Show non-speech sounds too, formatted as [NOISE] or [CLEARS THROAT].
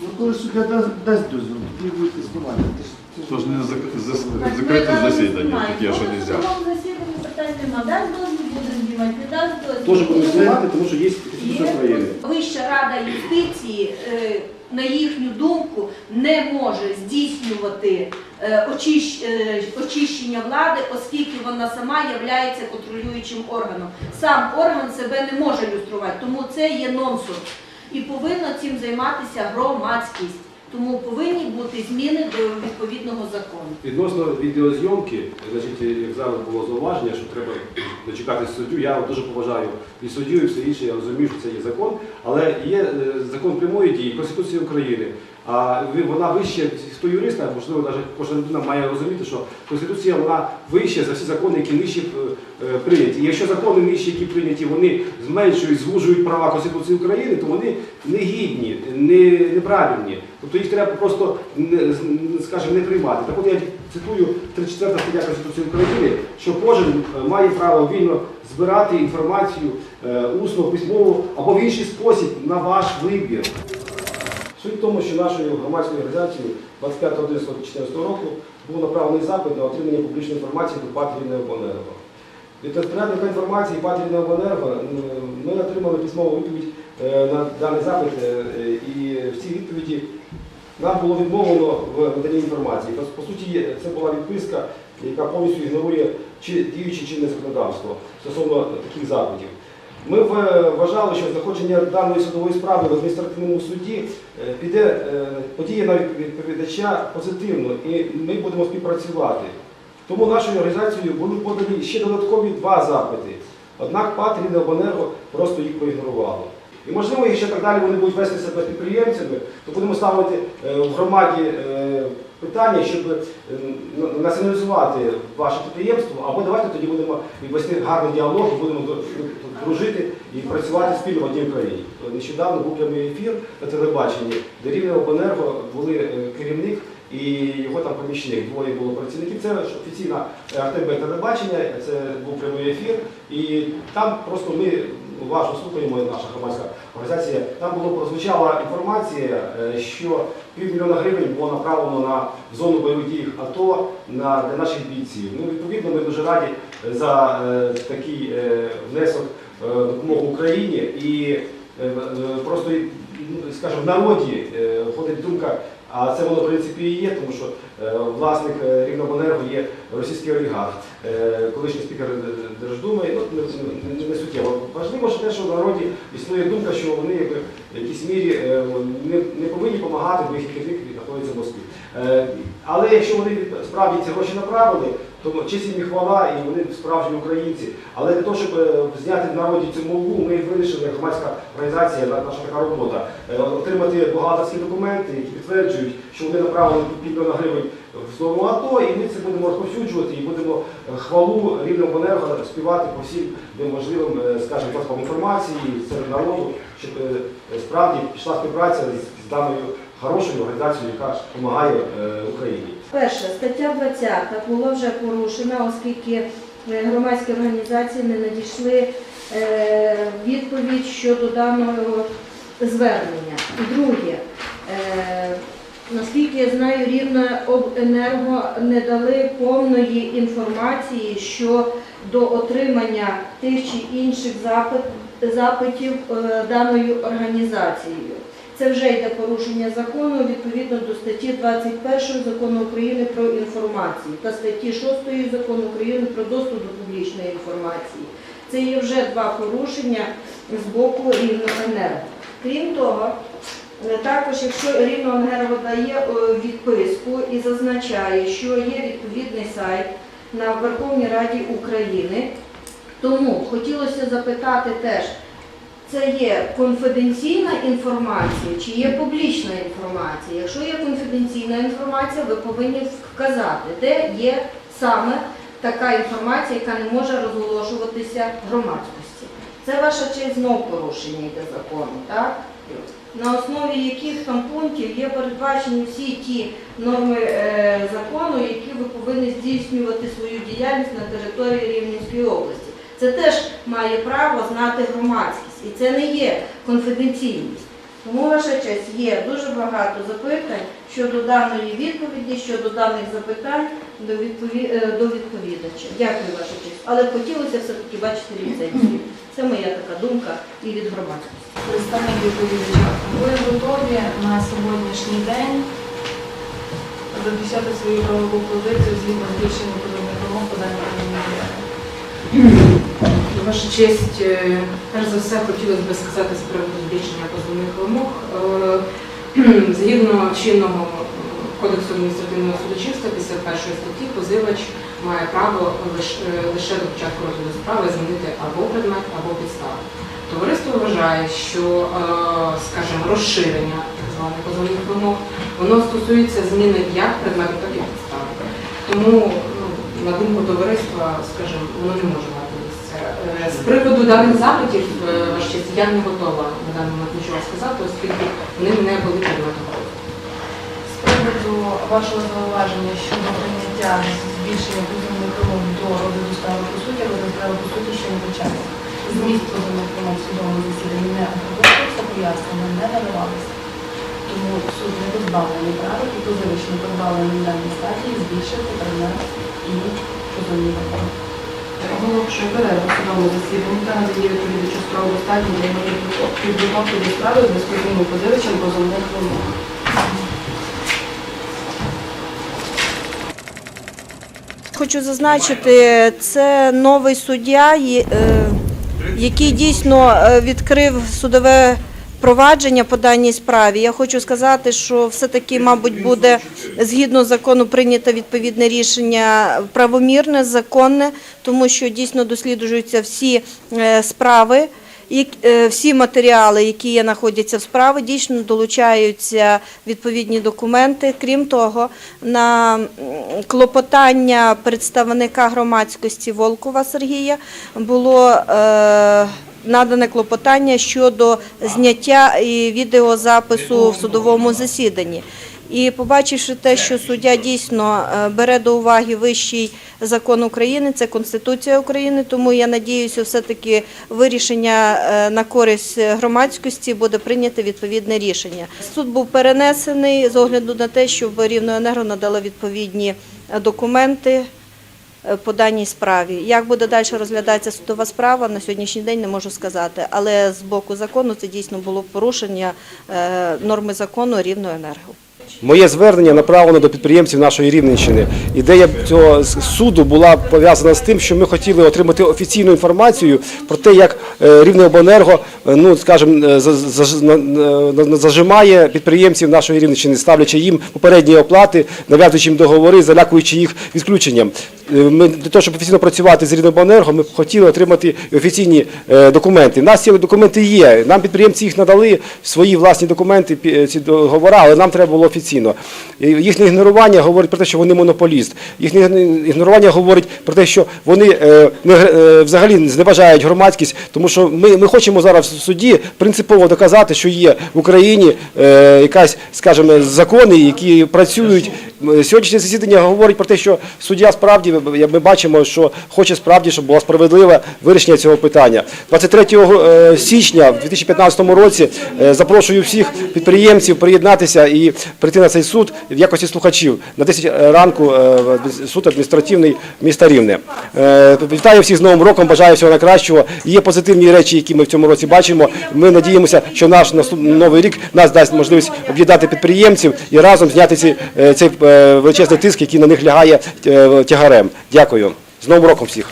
Ну, коли суддя дасть, дасть дозвіл, тоді будете знімати. Це ж- це ж- Тож не зак- зас- закрите засідання, таке, що не можна. В судовому засіданні питань нема. Дасть дозвіл, буде знімати, не дасть дозвіл. Теж будемо знімати, тому що є Конституція Є. Вища рада юстиції, е, на їхню думку, не може здійснювати очищення влади, оскільки вона сама є контролюючим органом. Сам орган себе не може люструвати, тому це є нонсенс. І повинна цим займатися громадськість. Тому повинні бути зміни до відповідного закону. Відносно відеозйомки, значить, як зараз було зауваження, що треба дочекатися суддю. Я дуже поважаю і суддю, і все інше. Я розумію, що це є закон, але є е, закон прямої дії, Конституція України. А вона вище, хто юрист, можливо, навіть кожна людина має розуміти, що Конституція вона вища за всі закони, які нижче е, е, прийняті. І якщо закони нижчі, які прийняті, вони зменшують, звужують права Конституції України, то вони негідні, не, неправильні. Тобто їх треба просто скажімо, не приймати. Так от я цитую 34 стаття Конституції України, що кожен е, має право вільно збирати інформацію усно, письмово або в інший спосіб на ваш вибір. Суть в тому, що нашою громадською організацією 25.11.2014 року був направлений запит на отримання публічної інформації до ПАТ «Рівнеобленерго». Від розпорядника інформації ПАТ «Рівнеобленерго» ми отримали письмову відповідь е, на даний запит, е, і в цій відповіді нам було відмовлено в наданні інформації. По суті, це була відписка, яка повністю ігнорує чи, діюче чинне законодавство стосовно таких запитів. Ми вважали, що знаходження даної судової справи в адміністративному суді е, піде е, подіє на відповідача позитивно, і ми будемо співпрацювати. Тому нашою організацією були подані ще додаткові два запити. Однак ПАТ «Рівнеобленерго» просто їх проігнорувало. І можливо, якщо так далі вони будуть вести себе підприємцями, то будемо ставити е, в громаді е, питання, щоб е, націоналізувати ваше підприємство, або давайте тоді будемо вести гарний діалог будемо дружити і працювати спільно в одній країні. Нещодавно був прямий ефір на телебаченні, де рівне обленерго були е, керівник і його там помічник. Двоє було працівників. Це офіційна е, РТБ телебачення, це був прямий ефір. І там просто ми уважно слухаємо, наша громадська організація. Там було прозвучала інформація, е, що півмільйона гривень було направлено на зону бойових дій АТО на для наших бійців. Ну, відповідно, ми дуже раді за е, такий е, внесок е, допомогу Україні і е, е, просто, скажімо, в народі е, ходить думка. А це воно в принципі і є, тому що е, власник е, є російський олігарх, е, колишній спікер Держдуми. Ну, не, суттєво. Важливо ж те, що в народі існує думка, що вони якби, в якійсь мірі не, не повинні допомагати, бо їх керівник знаходиться в Москві. Але якщо вони справді ці гроші направили, то честь їм і вони справжні українці. Але для того, щоб е, зняти в народі цю мову, ми вирішили, як громадська організація, наша така робота, е, отримати бухгалтерські документи, які підтверджують, що вони направили півмільйона гривень в зону АТО, і ми це будемо розповсюджувати і будемо е, хвалу рівному енерго співати по всім неможливим, скажімо, платформам інформації серед народу, щоб справді пішла співпраця з, даною хорошою організацією, яка допомагає Україні. Перше, стаття 20 була вже порушена, оскільки е, громадські організації не надійшли е, відповідь щодо даного звернення. Друге, е, наскільки я знаю, Рівне обенерго не дали повної інформації щодо отримання тих чи інших запитів е, даною організацією. Це вже йде порушення закону відповідно до статті 21 закону України про інформацію та статті 6 закону України про доступ до публічної інформації. Це є вже два порушення з боку Рівноенерго. Крім того, е, також, якщо Рівноенерго дає е, відписку і зазначає, що є відповідний сайт на Верховній Раді України, тому хотілося запитати теж, це є конфіденційна інформація чи є публічна інформація? Якщо є конфіденційна інформація, ви повинні вказати, де є саме така інформація, яка не може розголошуватися громадськості. Це ваша честь знов порушення йде закону, так? На основі яких там пунктів є передбачені всі ті норми е, закону, які ви повинні здійснювати свою діяльність на території Рівненської області. Це теж має право знати громадськість, і це не є конфіденційність. Тому, ваша честь, є дуже багато запитань щодо даної відповіді, щодо даних запитань е, до відповідача. Дякую, ваша честь. Але хотілося все-таки бачити ліцензію. Це моя така думка і від громадськості. Представник відповідача, ви готові на сьогоднішній день захищати свою правову позицію згідно з рішенням Ваша честь, е, перш за все хотілося б сказати з приводу збільшення позовних вимог. Е, [CLEARS THROAT] Згідно чинного е, кодексу адміністративного судочинства, після першої статті позивач має право лише, до початку розгляду справи змінити або предмет, або підставу. Товариство вважає, що, скажімо, розширення так званих позовних вимог, воно стосується зміни як предмету, так і підстави. Тому, ну, на думку товариства, скажімо, воно не може З приводу даних запитів, е, я не готова на даний момент нічого сказати, оскільки вони не були предметом. З приводу вашого зауваження щодо прийняття збільшення позовних вимог до розгляду справи по суті, розгляд справи по суті, що не почався. Зміст позовних вимог в судовому засіданні не обговорювався, пояснення не надавалося. Тому суд не позбавлений права і позивач не позбавлений в даній стадії збільшити предмет і позовні вимоги. Оголошую перерву в судовому засіданні та надає відповідачу справу достатньо для підготовки до справи з безпосереднім позивачем позовних вимог. Хочу зазначити, це новий суддя, е, який дійсно е, відкрив судове провадження по даній справі. Я хочу сказати, що все-таки, мабуть, буде згідно закону прийнято відповідне рішення правомірне, законне, тому що дійсно досліджуються всі е, справи. І е, всі матеріали, які є, знаходяться в справі, дійсно долучаються відповідні документи. Крім того, на клопотання представника громадськості Волкова Сергія було е, надане клопотання щодо зняття і відеозапису в судовому засіданні. І побачивши те, що суддя дійсно е, бере до уваги вищий закон України, це Конституція України, тому я надіюся, все-таки вирішення е, на користь громадськості буде прийнято відповідне рішення. Суд був перенесений з огляду на те, щоб Рівноенерго надало відповідні е, документи по даній справі. Як буде далі розглядатися судова справа, на сьогоднішній день не можу сказати. Але з боку закону це дійсно було порушення е, норми закону Рівноенерго. Моє звернення направлено до підприємців нашої Рівненщини. Ідея цього суду була пов'язана з тим, що ми хотіли отримати офіційну інформацію про те, як е, Рівнеобленерго, е, ну скажімо, е, зажимає підприємців нашої Рівненщини, ставлячи їм попередні оплати, нав'язуючи їм договори, залякуючи їх відключенням. Е, Ми для того, щоб офіційно працювати з Рівнеобленерго, ми хотіли отримати офіційні е, документи. У нас ці документи є. Нам підприємці їх надали свої власні документи, ці договори, але нам треба було офіційно. Їхнє ігнорування говорить про те, що вони монополіст. Їхнє ігнорування говорить про те, що вони е, е, взагалі зневажають громадськість, тому що ми, ми хочемо зараз в суді принципово доказати, що є в Україні е, якась, скажімо, закони, які працюють. Сьогоднішнє засідання говорить про те, що суддя справді ми бачимо, що хоче справді, щоб було справедливе вирішення цього питання. 23 е, січня в 2015 році е, запрошую всіх підприємців приєднатися і прийти на цей суд в якості слухачів на 10 ранку е, в суд адміністративний міста Рівне. Вітаю всіх з Новим роком, бажаю всього найкращого. Є позитивні речі, які ми в цьому році бачимо. Ми надіємося, що наш новий рік нас дасть можливість об'єднати підприємців і разом зняти ці, цей величезний тиск, який на них лягає тягарем. Дякую. З Новим роком всіх.